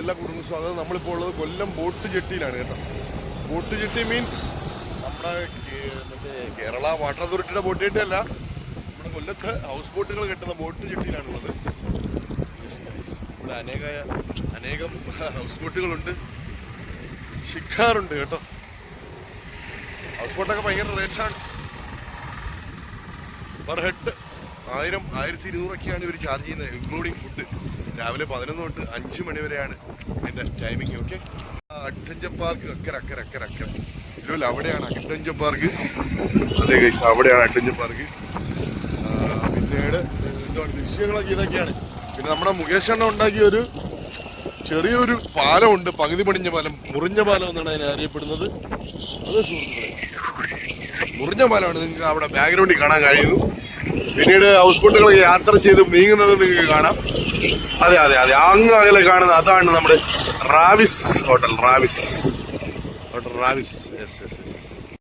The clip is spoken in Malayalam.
എല്ലാ കുടുംബ സ്വാഗതം. നമ്മളിപ്പോൾ ഉള്ളത് കൊല്ലം ബോട്ട് ജെട്ടിയിലാണ് കേട്ടോ. ബോട്ട് ജെട്ടി മീൻസ് നമ്മുടെ മറ്റേ കേരള വാട്ടർ അതോറിറ്റിയുടെ ബോട്ട് ജെട്ടി അല്ല നമ്മുടെ കൊല്ലത്ത് ഹൗസ് ബോട്ടുകൾ കെട്ടുന്ന ബോട്ട് ജെട്ടിയിലാണുള്ളത്. ഇവിടെ അനേക അനേകം ഹൗസ് ബോട്ടുകളുണ്ട് ഷിക്കാറുണ്ട് കേട്ടോ. ഹൗസ് ബോട്ടൊക്കെ ഭയങ്കര റേറ്റാണ് പെർ ഹെഡ് ആയിരം ആയിരത്തി ഇരുന്നൂറൊക്കെയാണ് ഇവർ ചാർജ് ചെയ്യുന്നത് ഇൻക്ലൂഡിങ് ഫുഡ് രാവിലെ പതിനൊന്ന് തൊട്ട് അഞ്ച് മണി വരെയാണ് അതിന്റെ ടൈമിങ് ഓക്കെ അഡ്വഞ്ചർ പാർക്ക് അക്കര അക്കര അക്കര അക്കര. ഇല്ല അവിടെയാണ് അഡ്വഞ്ചർ പാർക്ക്. അതെ ഗൈസ് അവിടെയാണ് അഡ്വഞ്ചർ പാർക്ക്. പിന്നീട് എന്താണ് ദൃശ്യങ്ങളൊക്കെ ഇതൊക്കെയാണ്. പിന്നെ നമ്മുടെ മുകേഷ് അണ്ണ ഉണ്ടാക്കിയ ഒരു ചെറിയൊരു പാലമുണ്ട്. പകുതി പണിഞ്ഞ പാലം മുറിഞ്ഞ പാലം എന്നാണ് അതിനെ അറിയപ്പെടുന്നത്. അത് മുറിഞ്ഞ പാലമാണ് നിങ്ങൾക്ക് അവിടെ ബാക്ക്ഗ്രൗണ്ടിൽ കാണാൻ കഴിയുന്നു പിന്നീട് ഹൗസ് ബോട്ടുകൾ യാത്ര ചെയ്ത് നീങ്ങുന്നത് നിങ്ങൾക്ക് കാണാം. അതെ അതെ അതെ. അങ്ങ് അകലെ കാണുന്ന അതാണ് നമ്മുടെ Raviz hotel. Raviz. Hotel Raviz. Yes yes yes yes